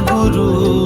ਗੁਰੂ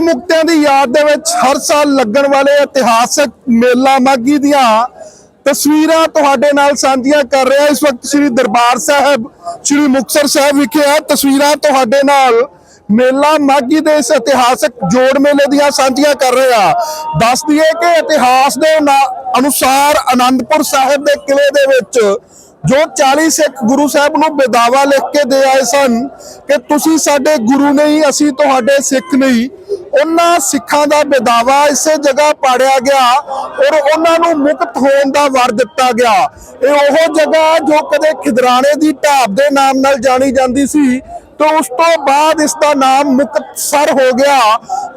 40 ਮੁਕਤਿਆਂ ਦੀ ਯਾਦ ਦੇ ਵਿੱਚ ਹਰ ਸਾਲ ਲੱਗਣ ਵਾਲੇ ਇਤਿਹਾਸਕ ਮੇਲਾ ਮਾਗੀ ਦੀਆਂ ਤਸਵੀਰਾਂ ਤੁਹਾਡੇ ਨਾਲ ਸਾਂਝੀਆਂ ਕਰ ਰਿਹਾ ਇਸ ਵਕਤ ਸ੍ਰੀ ਦਰਬਾਰ ਸਾਹਿਬ, ਸ੍ਰੀ ਮੁਕਤਸਰ ਸਾਹਿਬ ਵਿਖੇ ਆ। ਤਸਵੀਰਾਂ ਤੁਹਾਡੇ ਨਾਲ ਮੇਲਾ ਮਾਗੀ ਦੇ ਇਸ ਇਤਿਹਾਸਕ ਜੋੜ ਮੇਲੇ ਦੀਆਂ ਸਾਂਝੀਆਂ ਕਰ ਰਹੇ ਆ। ਦੱਸ ਦਈਏ ਕਿ ਇਤਿਹਾਸ ਦੇ ਅਨੁਸਾਰ ਆਨੰਦਪੁਰ ਸਾਹਿਬ ਦੇ ਕਿਲੇ ਦੇ ਵਿੱਚ ਜੋ 40 ਸਿੱਖ ਗੁਰੂ ਸਾਹਿਬ ਨੂੰ ਬੇਦਾਵਾ ਲਿਖ ਕੇ ਦੇ ਆਏ ਸਨ ਕਿ ਤੁਸੀਂ ਸਾਡੇ ਗੁਰੂ ਨਹੀਂ, ਅਸੀਂ ਤੁਹਾਡੇ ਸਿੱਖ ਨਹੀਂ। ਉਹਨਾਂ ਸਿੱਖਾਂ ਦਾ ਬੇਦਾਵਾ ਇਸੇ ਜਗ੍ਹਾ ਪਾੜਿਆ ਗਿਆ ਔਰ ਉਹਨਾਂ ਨੂੰ ਮੁਕਤ ਹੋਣ ਦਾ ਵਰ ਦਿੱਤਾ ਗਿਆ। ਇਹ ਉਹ ਜਗ੍ਹਾ ਜੋ ਕਦੇ ਖਿਦਰਾਣੇ ਦੀ ਢਾਬ ਦੇ ਨਾਮ ਨਾਲ ਜਾਣੀ ਜਾਂਦੀ ਸੀ ਤੇ ਉਸ ਤੋਂ ਬਾਅਦ ਇਸ ਦਾ ਨਾਮ ਮੁਕਤਸਰ ਹੋ ਗਿਆ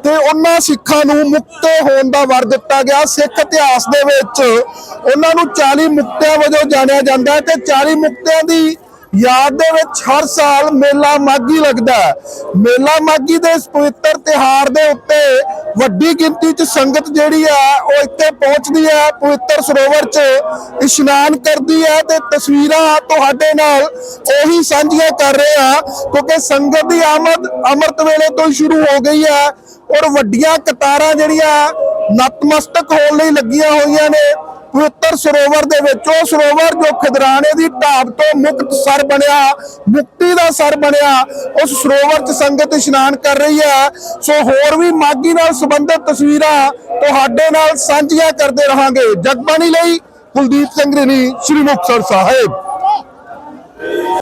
ਤੇ ਉਹਨਾਂ ਸਿੱਖਾਂ ਨੂੰ ਮੁਕਤ ਹੋਣ ਦਾ ਵਰ ਦਿੱਤਾ ਗਿਆ। ਸਿੱਖ ਇਤਿਹਾਸ ਦੇ ਵਿੱਚ ਉਹਨਾਂ ਨੂੰ 40 ਮੁਕਤਿਆਂ ਵਜੋਂ ਜਾਣਿਆ ਜਾਂਦਾ ਹੈ ਤੇ 40 ਮੁਕਤਿਆਂ ਦੀ ਯਾਦ ਦੇ ਵਿੱਚ ਹਰ ਸਾਲ ਮੇਲਾ ਮਾਗੀ ਲੱਗਦਾ ਮੇਲਾ ਮਾਗੀ ਦੇ ਇਸ ਪਵਿੱਤਰ ਤਿਹਾਰ ਦੇ ਉੱਤੇ ਵੱਡੀ ਗਿਣਤੀ 'ਚ ਸੰਗਤ ਜਿਹੜੀ ਹੈ, ਉਹ ਇੱਥੇ ਪਹੁੰਚਦੀ ਹੈ, ਪਵਿੱਤਰ ਸਰੋਵਰ 'ਚ ਇਸ਼ਨਾਨ ਕਰਦੀ ਹੈ ਤੇ ਤਸਵੀਰਾਂ ਤੁਹਾਡੇ ਨਾਲ ਉਹੀ ਸਾਂਝੀਆਂ ਕਰ ਰਹੇ ਆ ਕਿਉਂਕਿ ਸੰਗਤ ਦੀ ਆਮਦ ਅੰਮ੍ਰਿਤ ਵੇਲੇ ਤੋਂ ਹੀ ਸ਼ੁਰੂ ਹੋ ਗਈ ਹੈ ਔਰ ਵੱਡੀਆਂ ਕਤਾਰਾਂ ਜਿਹੜੀਆਂ ਨਤਮਸਤਕ ਹੋਣ ਲਈ ਲੱਗੀਆਂ ਹੋਈਆਂ ਨੇ। ਪਵਿੱਤਰ ਸਰੋਵਰ ਦੇ ਵਿੱਚ ਉਹ ਸਰੋਵਰ ਜੋ ਖਿਦਰਾਣੇ ਦੀ ਢਾਬ ਤੋਂ ਮੁਕਤ ਸਰ ਬਣਿਆ, ਮੁਕਤੀ ਦਾ ਸਰ ਬਣਿਆ, ਉਸ ਸਰੋਵਰ 'ਚ ਸੰਗਤ ਇਸ਼ਨਾਨ ਕਰ ਰਹੀ ਹੈ। ਸੋ ਹੋਰ ਵੀ ਮਾਗੀ ਨਾਲ ਸੰਬੰਧਿਤ ਤਸਵੀਰਾਂ ਤੁਹਾਡੇ ਨਾਲ ਸਾਂਝੀਆਂ ਕਰਦੇ ਰਹਾਂਗੇ। ਜਗਬਾਣੀ ਲਈ ਕੁਲਦੀਪ ਸਿੰਘ ਰਣੀ ਸ੍ਰੀ ਮੁਕਤਸਰ ਸਾਹਿਬ।